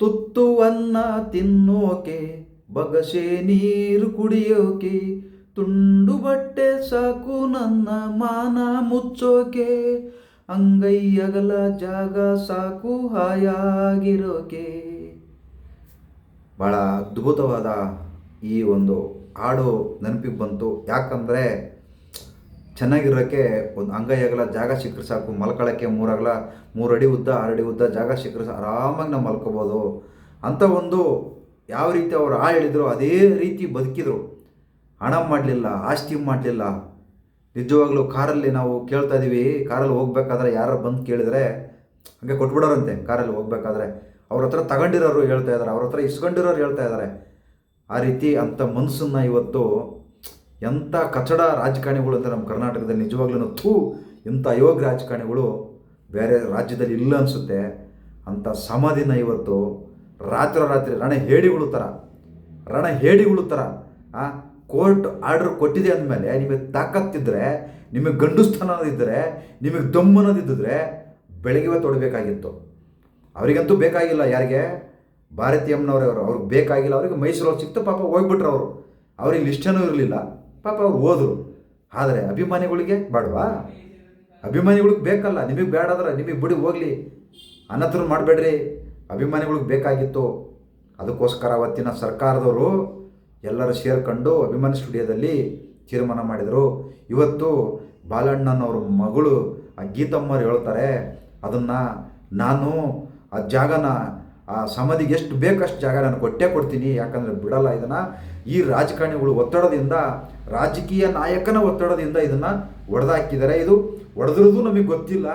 ತುತ್ತು ಅನ್ನ ತಿನ್ನೋಕೆ, ಬಗಸೆ ನೀರು ಕುಡಿಯೋಕೆ, ತುಂಡು ಬಟ್ಟೆ ಸಾಕು ನನ್ನ ಮಾನ ಮುಚ್ಚೋಕೆ ಅಂಗೈ ಅಗಲ ಜಾಗ ಸಾಕು ಹಾಯಾಗಿರೋಕೆ. ಭಾಳ ಅದ್ಭುತವಾದ ಈ ಒಂದು ಹಾಡು ನೆನಪಿಗೆ ಬಂತು. ಯಾಕಂದರೆ ಚೆನ್ನಾಗಿರೋಕ್ಕೆ ಒಂದು ಅಂಗೈ ಅಗಲ ಜಾಗ ಸಿಕ್ಕರೆ ಸಾಕು. ಮಲ್ಕೊಳ್ಳೋಕ್ಕೆ ಮೂರಗಲ ಮೂರು ಅಡಿ ಉದ್ದ, ಆರು ಅಡಿ ಉದ್ದ, ಜಾಗ ಸಿಕ್ಕರೆ ಆರಾಮಾಗಿ ನಾವು ಮಲ್ಕೋಬೋದು. ಅಂತ ಒಂದು ಯಾವ ರೀತಿ ಅವರು ಆ ಹೇಳಿದ್ರು, ಅದೇ ರೀತಿ ಬದುಕಿದ್ರು. ಹಣ ಮಾಡಲಿಲ್ಲ, ಆಸ್ತಿ ಮಾಡಲಿಲ್ಲ. ನಿಜವಾಗ್ಲೂ ಕಾರಲ್ಲಿ ನಾವು ಕೇಳ್ತಾ ಇದ್ದೀವಿ ಕಾರಲ್ಲಿ ಹೋಗ್ಬೇಕಾದ್ರೆ ಯಾರು ಬಂದು ಕೇಳಿದರೆ, ಹಂಗೆ ಕೊಟ್ಬಿಡೋರಂತೆ, ಕಾರಲ್ಲಿ ಹೋಗ್ಬೇಕಾದ್ರೆ. ಅವ್ರ ಹತ್ರ ತಗೊಂಡಿರೋರು ಹೇಳ್ತಾ ಇದ್ದಾರೆ ಅವ್ರ ಹತ್ರ ಇಸ್ಕೊಂಡಿರೋರು ಹೇಳ್ತಾ ಇದ್ದಾರೆ ಆ ರೀತಿ ಅಂಥ ಮನಸ್ಸನ್ನು ಇವತ್ತು ಎಂಥ ಕಚಡ ರಾಜಕಾರಣಿಗಳು ಅಂತ ನಮ್ಮ ಕರ್ನಾಟಕದಲ್ಲಿ ನಿಜವಾಗ್ಲೂ ಥೂ ಇಂಥ ಅಯೋಗ್ಯ ರಾಜಕಾರಣಿಗಳು ಬೇರೆ ರಾಜ್ಯದಲ್ಲಿ ಇಲ್ಲ ಅನಿಸುತ್ತೆ. ಅಂಥ ಸಮಾಧಿನ ಇವತ್ತು ರಾತ್ರೋರಾತ್ರಿ ರಣ ಹೇಡಿಗಳು ಥರ ರಣ ಹೇಡಿಗಳು ಥರ, ಆ, ಕೋರ್ಟ್ ಆರ್ಡರ್ ಕೊಟ್ಟಿದೆ ಅಂದಮೇಲೆ ನಿಮಗೆ ತಾಕತ್ತಿದ್ದರೆ ನಿಮಗೆ ಗಂಡುಸ್ಥಾನ ಅನ್ನೋದಿದ್ದರೆ ನಿಮಗೆ ದಮ್ಮು ಅನ್ನೋದಿದ್ದರೆ ಬೆಳಗ್ಗೆ ತೊಡಬೇಕಾಗಿತ್ತು ಅವರಿಗಂತೂ ಬೇಕಾಗಿಲ್ಲ ಯಾರಿಗೆ? ಭಾರತೀಯಮ್ಮನವರವರು ಅವ್ರಿಗೆ ಬೇಕಾಗಿಲ್ಲ. ಅವ್ರಿಗೆ ಮೈಸೂರಲ್ಲಿ ಸಿಕ್ತು ಪಾಪ ಹೋಗ್ಬಿಟ್ರು ಅವರು. ಅವ್ರಿಗೆ ಇಷ್ಟನೂ ಇರಲಿಲ್ಲ. ಪಾಪ ಅವ್ರು ಆದರೆ ಅಭಿಮಾನಿಗಳಿಗೆ ಬೇಡವಾ? ಅಭಿಮಾನಿಗಳಿಗೆ ಬೇಕಲ್ಲ. ನಿಮಗೆ ಬೇಡಾದ್ರೆ ನಿಮಗೆ ಬಿಡಿ, ಹೋಗಲಿ. ಅನ್ನತ್ರ ಮಾಡಬೇಡ್ರಿ. ಅಭಿಮಾನಿಗಳಿಗೆ ಬೇಕಾಗಿತ್ತು. ಅದಕ್ಕೋಸ್ಕರ ಅವತ್ತಿನ ಸರ್ಕಾರದವರು ಎಲ್ಲರೂ ಸೇರ್ಕೊಂಡು ಅಭಿಮಾನಿ ಸ್ಟುಡಿಯೋದಲ್ಲಿ ತೀರ್ಮಾನ ಮಾಡಿದರು. ಇವತ್ತು ಬಾಲಣ್ಣನವ್ರ ಮಗಳು ಆ ಗೀತಮ್ಮರು ಹೇಳ್ತಾರೆ, ಅದನ್ನು ನಾನು ಆ ಜಾಗನ ಆ ಸಮಾಧಿಗೆ ಎಷ್ಟು ಬೇಕಷ್ಟು ಜಾಗ ನಾನು ಕೊಟ್ಟೇ ಕೊಡ್ತೀನಿ, ಯಾಕಂದರೆ ಬಿಡಲ್ಲ ಇದನ್ನು. ಈ ರಾಜಕಾರಣಿಗಳು ಒತ್ತಡದಿಂದ, ರಾಜಕೀಯ ನಾಯಕನ ಒತ್ತಡದಿಂದ ಇದನ್ನು ಒಡೆದಾಕಿದ್ದಾರೆ. ಇದು ಒಡೆದಿರೋದು ನಮಗೆ ಗೊತ್ತಿಲ್ಲ.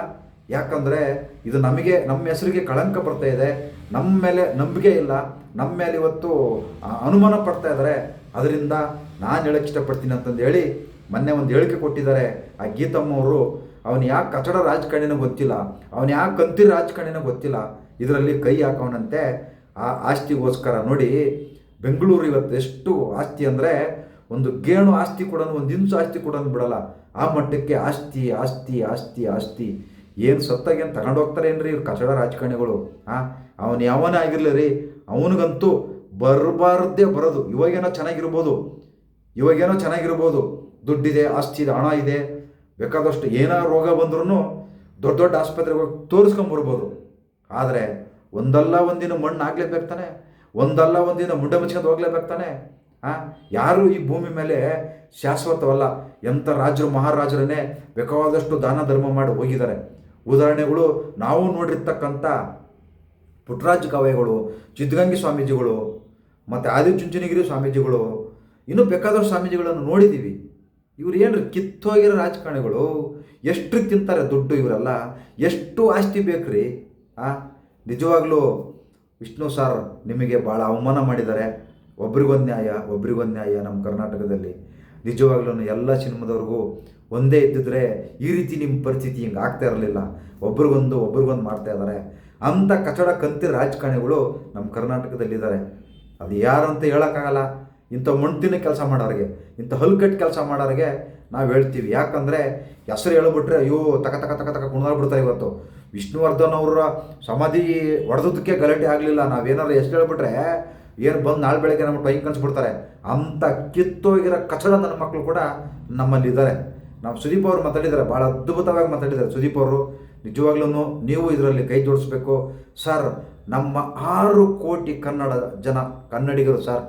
ಯಾಕಂದರೆ ಇದು ನಮಗೆ, ನಮ್ಮ ಹೆಸರಿಗೆ ಕಳಂಕ ಬರ್ತಾ ಇದೆ. ನಮ್ಮ ಮೇಲೆ ನಂಬಿಕೆ ಇಲ್ಲ. ನಮ್ಮ ಮೇಲೆ ಇವತ್ತು ಅನುಮಾನ ಪಡ್ತಾ ಇದ್ದಾರೆ ಅದರಿಂದ ನಾನು ಹೇಳಕ್ಕೆ ಇಷ್ಟಪಡ್ತೀನಿ ಅಂತಂದು ಹೇಳಿ ಮೊನ್ನೆ ಒಂದು ಹೇಳಿಕೆ ಕೊಟ್ಟಿದ್ದಾರೆ ಆ ಗೀತಮ್ಮ ಅವರು. ಅವನು ಯಾಕೆ ಕಚಡ ರಾಜಕಾರಣಿನ ಗೊತ್ತಿಲ್ಲ. ಅವನು ಯಾಕೆ ಕಂತಿ ರಾಜಕಾರಣಿನ ಗೊತ್ತಿಲ್ಲ. ಇದರಲ್ಲಿ ಕೈ ಹಾಕೋನಂತೆ ಆ ಆಸ್ತಿಗೋಸ್ಕರ. ನೋಡಿ, ಬೆಂಗಳೂರು ಇವತ್ತು ಎಷ್ಟು ಆಸ್ತಿ ಅಂದರೆ ಒಂದು ಗೇಣು ಆಸ್ತಿ ಕೂಡ ಒಂದು ಇಂಚು ಆಸ್ತಿ ಕೂಡ ಬಿಡಲ್ಲ. ಆ ಮಟ್ಟಕ್ಕೆ ಆಸ್ತಿ ಆಸ್ತಿ ಆಸ್ತಿ ಆಸ್ತಿ. ಏನು ಸತ್ತಾಗೇನು ತಗೊಂಡು ಹೋಗ್ತಾರೇನ್ರಿ ಇವ್ರು ಕಸಡ ರಾಜಕಾರಣಿಗಳು? ಹಾಂ ಅವನು ಯಾವನೇ ಆಗಿರಲಿ ರೀ, ಅವನಿಗಂತೂ ಬರಬಾರ್ದೇ ಬರೋದು. ಇವಾಗೇನೋ ಚೆನ್ನಾಗಿರ್ಬೋದು. ಇವಾಗೇನೋ ಚೆನ್ನಾಗಿರ್ಬೋದು. ದುಡ್ಡಿದೆ, ಆಸ್ತಿ ಇದೆ, ಹಣ ಇದೆ. ಬೇಕಾದಷ್ಟು ಏನೋ ರೋಗ ಬಂದ್ರೂ ದೊಡ್ಡ ದೊಡ್ಡ ಆಸ್ಪತ್ರೆಗೆ ಹೋಗಿ ತೋರಿಸ್ಕೊಂಬರ್ಬೋದು. ಆದರೆ ಒಂದಲ್ಲ ಒಂದಿನ ಮಣ್ಣು ಆಗ್ಲೇಬೇಕು ತಾನೆ, ಒಂದಲ್ಲ ಒಂದಿನ ಮುಂಡೆ ಮುಚ್ಕೊಂಡು ಹೋಗ್ಲೇಬೇಕು ತಾನೆ ಹಾಂ ಯಾರು ಈ ಭೂಮಿ ಮೇಲೆ ಶಾಶ್ವತವಲ್ಲ. ಎಂಥ ರಾಜರು, ಮಹಾರಾಜರನ್ನೇ ಬೇಕಾದಷ್ಟು ದಾನ ಧರ್ಮ ಮಾಡಿ ಹೋಗಿದ್ದಾರೆ. ಉದಾಹರಣೆಗಳು ನಾವು ನೋಡಿರ್ತಕ್ಕಂಥ ಪುಟ್ಟರಾಜ ಕವಯಗಳು, ಚಿದ್ಗಂಗಿ ಸ್ವಾಮೀಜಿಗಳು, ಮತ್ತು ಆದಿಚುಂಚನಗಿರಿ ಸ್ವಾಮೀಜಿಗಳು, ಇನ್ನೂ ಬೇಕಾದಷ್ಟು ಸ್ವಾಮೀಜಿಗಳನ್ನು ನೋಡಿದ್ದೀವಿ ಇವ್ರು ಏನು ಕಿತ್ತೋಗಿರೋ ರಾಜಕಾರಣಿಗಳು? ಎಷ್ಟು ತಿಂತಾರೆ ದುಡ್ಡು ಇವರೆಲ್ಲ? ಎಷ್ಟು ಆಸ್ತಿ ಬೇಕ್ರಿ? ನಿಜವಾಗ್ಲೂ ವಿಷ್ಣು ಸಾರ್ ನಿಮಗೆ ಭಾಳ ಅವಮಾನ ಮಾಡಿದ್ದಾರೆ. ಒಬ್ರಿಗೊಂದು ನ್ಯಾಯ ಒಬ್ರಿಗೊಂದು ನ್ಯಾಯ ನಮ್ಮ ಕರ್ನಾಟಕದಲ್ಲಿ. ನಿಜವಾಗ್ಲೂ ಎಲ್ಲ ಸಿನಿಮಾದವ್ರಿಗೂ ಒಂದೇ ಇದ್ದಿದ್ರೆ ಈ ರೀತಿ ನಿಮ್ಮ ಪರಿಸ್ಥಿತಿ ಹಿಂಗೆ ಆಗ್ತಾ ಇರಲಿಲ್ಲ. ಒಬ್ರಿಗೊಂದು ಒಬ್ರಿಗೊಂದು ಮಾಡ್ತಾ ಇದ್ದಾರೆ. ಅಂಥ ಕಚಡ ಕಂತಿ ರಾಜಕಾರಣಿಗಳು ನಮ್ಮ ಕರ್ನಾಟಕದಲ್ಲಿದ್ದಾರೆ. ಅದು ಯಾರು ಅಂತ ಹೇಳೋಕ್ಕಾಗಲ್ಲ. ಇಂಥ ಮಣ್ತಿನ ಕೆಲಸ ಮಾಡೋರಿಗೆ, ಇಂಥ ಹಲ್ಕಟ್ಟು ಕೆಲಸ ಮಾಡೋರಿಗೆ ನಾವು ಹೇಳ್ತೀವಿ. ಯಾಕಂದರೆ ಹೆಸರು ಹೇಳ್ಬಿಟ್ರೆ ಅಯ್ಯೋ ತಕ ತಕ ತಕ ತಕ ಕುಣಿದಾಡ್ಬಿಡ್ತಾರೆ ಇವತ್ತು. ವಿಷ್ಣುವರ್ಧನ್ ಅವರ ಸಮಾಧಿ ಹೊಡೆದಕ್ಕೆ ಗಲಾಟೆ ಆಗಲಿಲ್ಲ. ನಾವೇನಾದ್ರು ಎಷ್ಟು ಹೇಳ್ಬಿಟ್ರೆ, ಏನು ಬಂದು ನಾಳೆ ಬೆಳಗ್ಗೆ ನಮ್ಮ ಟೈಮ್ ಕನ್ಸ್ಬಿಡ್ತಾರೆ ಅಂಥ ಕಿತ್ತೋಗಿರೋ ಕಚಡ ನನ್ನ ಮಕ್ಕಳು ಕೂಡ ನಮ್ಮಲ್ಲಿದ್ದಾರೆ ನಾವು ಸುದೀಪ್ ಅವರು ಮಾತಾಡಿದ್ದಾರೆ ಭಾಳ ಅದ್ಭುತವಾಗಿ ಮಾತಾಡಿದ್ದಾರೆ ಸುದೀಪ್ ಅವರು. ನಿಜವಾಗ್ಲೂ ನೀವು ಇದರಲ್ಲಿ ಕೈ ಜೋಡಿಸ್ಬೇಕು. ಸರ್, ನಮ್ಮ ಆರು ಕೋಟಿ ಕನ್ನಡ ಜನ, ಕನ್ನಡಿಗರು ಸರ್,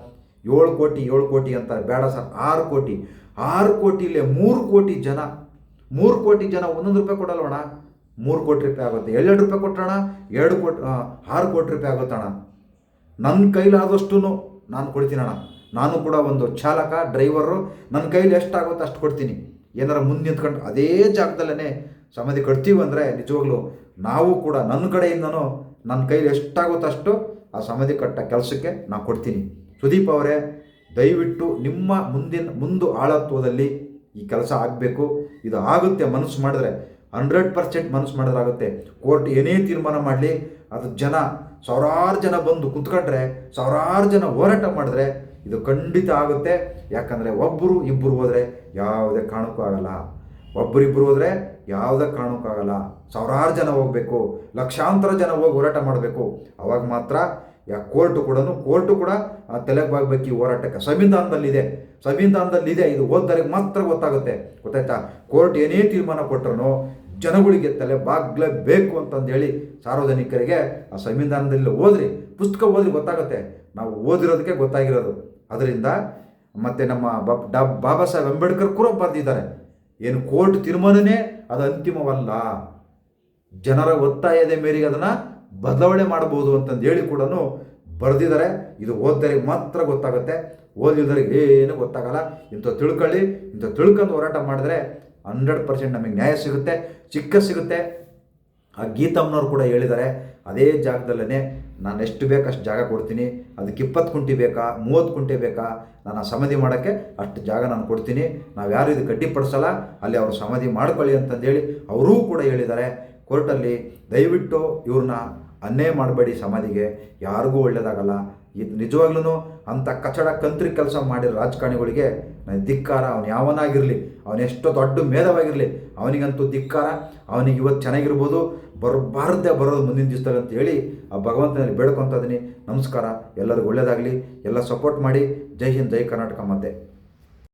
ಏಳು ಕೋಟಿ ಏಳು ಕೋಟಿ ಅಂತಾರೆ. ಬೇಡ ಸರ್, ಆರು ಕೋಟಿ. ಆರು ಕೋಟಿಲೇ ಮೂರು ಕೋಟಿ ಜನ, ಮೂರು ಕೋಟಿ ಜನ ಒಂದೊಂದು ರೂಪಾಯಿ ಕೊಡಲ್ವಣ ಮೂರು ಕೋಟಿ ರೂಪಾಯಿ ಆಗುತ್ತೆ. ಎರಡು ರೂಪಾಯಿ ಕೊಟ್ಟಣ ಎರಡು ಕೋಟಿ ಆರು ಕೋಟಿ ರೂಪಾಯಿ ಆಗುತ್ತಣ ನನ್ನ ಕೈಲಾದಷ್ಟು ನಾನು ಕೊಡ್ತೀನಣ್ಣ. ನಾನು ಕೂಡ ಒಂದು ಚಾಲಕ, ಡ್ರೈವರು. ನನ್ನ ಕೈಲಿ ಎಷ್ಟಾಗುತ್ತೋ ಅಷ್ಟು ಕೊಡ್ತೀನಿ. ಏನಾರ ಮುಂದೆ ನಿಂತ್ಕೊಂಡು ಅದೇ ಜಾಗದಲ್ಲೇ ಸಮಾಧಿ ಕಟ್ತೀವಿ ಅಂದರೆ ನಿಜವಾಗ್ಲೂ ನಾವು ಕೂಡ ನನ್ನ ಕಡೆಯಿಂದನೂ ನನ್ನ ಕೈಲಿ ಎಷ್ಟಾಗುತ್ತೋ ಅಷ್ಟು ಆ ಸಮಾಧಿ ಕಟ್ಟ ಕೆಲಸಕ್ಕೆ ನಾನು ಕೊಡ್ತೀನಿ. ಸುದೀಪ್ ಅವರೇ, ದಯವಿಟ್ಟು ನಿಮ್ಮ ಮುಂದಿನ ಮುಂದು ಆಳತ್ವದಲ್ಲಿ ಈ ಕೆಲಸ ಆಗಬೇಕು. ಇದು ಆಗುತ್ತೆ ಮನಸ್ಸು ಮಾಡಿದ್ರೆ ಹಂಡ್ರೆಡ್ ಪರ್ಸೆಂಟ್ ಮನಸ್ಸು ಮಾಡಿದ್ರಾಗುತ್ತೆ. ಕೋರ್ಟ್ ಏನೇ ತೀರ್ಮಾನ ಮಾಡಲಿ, ಅದು ಜನ, ಸಾವಿರಾರು ಜನ ಬಂದು ಕುತ್ಕೊಂಡ್ರೆ, ಸಾವಿರಾರು ಜನ ಹೋರಾಟ ಮಾಡಿದ್ರೆ ಇದು ಖಂಡಿತ ಆಗುತ್ತೆ. ಯಾಕಂದರೆ ಒಬ್ಬರು ಇಬ್ಬರು ಹೋದರೆ ಯಾವುದೇ ಕಾರಣಕ್ಕೂ ಆಗಲ್ಲ. ಒಬ್ಬರಿಬ್ಬರು ಹೋದರೆ ಯಾವುದೇ ಕಾರಣಕ್ಕೂ ಆಗಲ್ಲ. ಸಾವಿರಾರು ಜನ ಹೋಗಬೇಕು, ಲಕ್ಷಾಂತರ ಜನ ಹೋಗಿ ಹೋರಾಟ ಮಾಡಬೇಕು. ಅವಾಗ ಮಾತ್ರ ಯಾ ಕೋರ್ಟು ಕೂಡ ಕೋರ್ಟು ಕೂಡ ತಲೆಗೆ ಬಾಗ್ಬೇಕು ಈ ಹೋರಾಟಕ್ಕೆ ಸಂವಿಧಾನದಲ್ಲಿದೆ. ಸಂವಿಧಾನದಲ್ಲಿದೆ, ಇದು ಓದ್ದರಿಗೆ ಮಾತ್ರ ಗೊತ್ತಾಗುತ್ತೆ. ಗೊತ್ತಾಯ್ತಾ? ಕೋರ್ಟ್ ಏನೇ ತೀರ್ಮಾನ ಕೊಟ್ಟರು ಜನಗಳಿಗೆ ತಲೆ ಬಾಗ್ಲೇಬೇಕು ಅಂತಂದೇಳಿ ಸಾರ್ವಜನಿಕರಿಗೆ ಆ ಸಂವಿಧಾನದಲ್ಲಿ ಓದ್ರಿ. ಪುಸ್ತಕ ಓದಿ ಗೊತ್ತಾಗುತ್ತೆ. ನಾವು ಓದಿರೋದಕ್ಕೆ ಗೊತ್ತಾಗಿರೋದು. ಅದರಿಂದ ಮತ್ತು ನಮ್ಮ ಬಾಬ್, ಡಾ- ಬಾಬಾ ಸಾಹೇಬ್ ಅಂಬೇಡ್ಕರ್ ಕೂಡ ಬರೆದಿದ್ದಾರೆ. ಏನು ಕೋರ್ಟ್ ತೀರ್ಮಾನನೇ ಅದು ಅಂತಿಮವಲ್ಲ. ಜನರ ಒತ್ತಾಯದ ಮೇರೆಗೆ ಅದನ್ನು ಬದಲಾವಣೆ ಮಾಡ್ಬೋದು ಅಂತಂದು ಹೇಳಿ ಕೂಡ ಬರೆದಿದ್ದಾರೆ. ಇದು ಓದ್ದರಿಗೆ ಮಾತ್ರ ಗೊತ್ತಾಗುತ್ತೆ. ಓದಿಲ್ದರಿಗೆ ಏನು ಗೊತ್ತಾಗಲ್ಲ. ಇಂಥ ತಿಳ್ಕೊಳ್ಳಿ. ಇಂಥ ತಿಳ್ಕೊಂಡು ಹೋರಾಟ ಮಾಡಿದ್ರೆ ಹಂಡ್ರೆಡ್ ಪರ್ಸೆಂಟ್ ನಮಗೆ ನ್ಯಾಯ ಸಿಗುತ್ತೆ. ಚಿಕ್ಕ ಸಿಗುತ್ತೆ. ಆ ಗೀತಮ್ಮನವ್ರು ಕೂಡ ಹೇಳಿದ್ದಾರೆ. ಅದೇ ಜಾಗದಲ್ಲೇ ನಾನು ಎಷ್ಟು ಬೇಕು ಅಷ್ಟು ಜಾಗ ಕೊಡ್ತೀನಿ. ಅದಕ್ಕೆ ಇಪ್ಪತ್ತು ಕುಂಟಿ ಬೇಕಾ? ಮೂವತ್ತು ಕುಂಟೆ ಬೇಕಾ? ನಾನು ಸಮಾಧಿ ಮಾಡೋಕ್ಕೆ ಅಷ್ಟು ಜಾಗ ನಾನು ಕೊಡ್ತೀನಿ. ನಾವು ಯಾರು ಇದು ಗಡ್ಡಿಪಡಿಸಲ್ಲ ಅಲ್ಲಿ ಅವರು ಸಮಾಧಿ ಮಾಡ್ಕೊಳ್ಳಿ ಅಂತಂದೇಳಿ ಅವರೂ ಕೂಡ ಹೇಳಿದ್ದಾರೆ. ಕೋರ್ಟಲ್ಲಿ ದಯವಿಟ್ಟು ಇವ್ರನ್ನ ಅನ್ಯಾಯ ಮಾಡಬೇಡಿ ಸಮಾಧಿಗೆ. ಯಾರಿಗೂ ಒಳ್ಳೆಯದಾಗಲ್ಲ ಇದು ನಿಜವಾಗ್ಲೂ ಅಂಥ ಕಚಡ ಕಂತ್ರಿ ಕೆಲಸ ಮಾಡಿರೋ ರಾಜಕಾರಣಿಗಳಿಗೆ ನನಗೆ ಧಿಕ್ಕಾರ. ಅವನು ಯಾವನಾಗಿರಲಿ ಎಷ್ಟೋ ದೊಡ್ಡ ಮೇಧವಾಗಿರಲಿ ಅವನಿಗಂತೂ ಧಿಕ್ಕಾರ. ಅವನಿಗೆ ಇವತ್ತು ಚೆನ್ನಾಗಿರ್ಬೋದು. ಬರಬಾರ್ದೇ ಬರೋದು ಮುಂದಿನ ದಿವಸದಲ್ಲಿ ಅಂತ ಹೇಳಿ ಆ ಭಗವಂತನಲ್ಲಿ ಬೇಡ್ಕೊತ ಇದ್ದೀನಿ. ನಮಸ್ಕಾರ. ಎಲ್ಲರಿಗೂ ಒಳ್ಳೇದಾಗಲಿ. ಎಲ್ಲ ಸಪೋರ್ಟ್ ಮಾಡಿ. ಜೈ ಹಿಂದ್, ಜೈ ಕರ್ನಾಟಕ ಮತ್ತೆ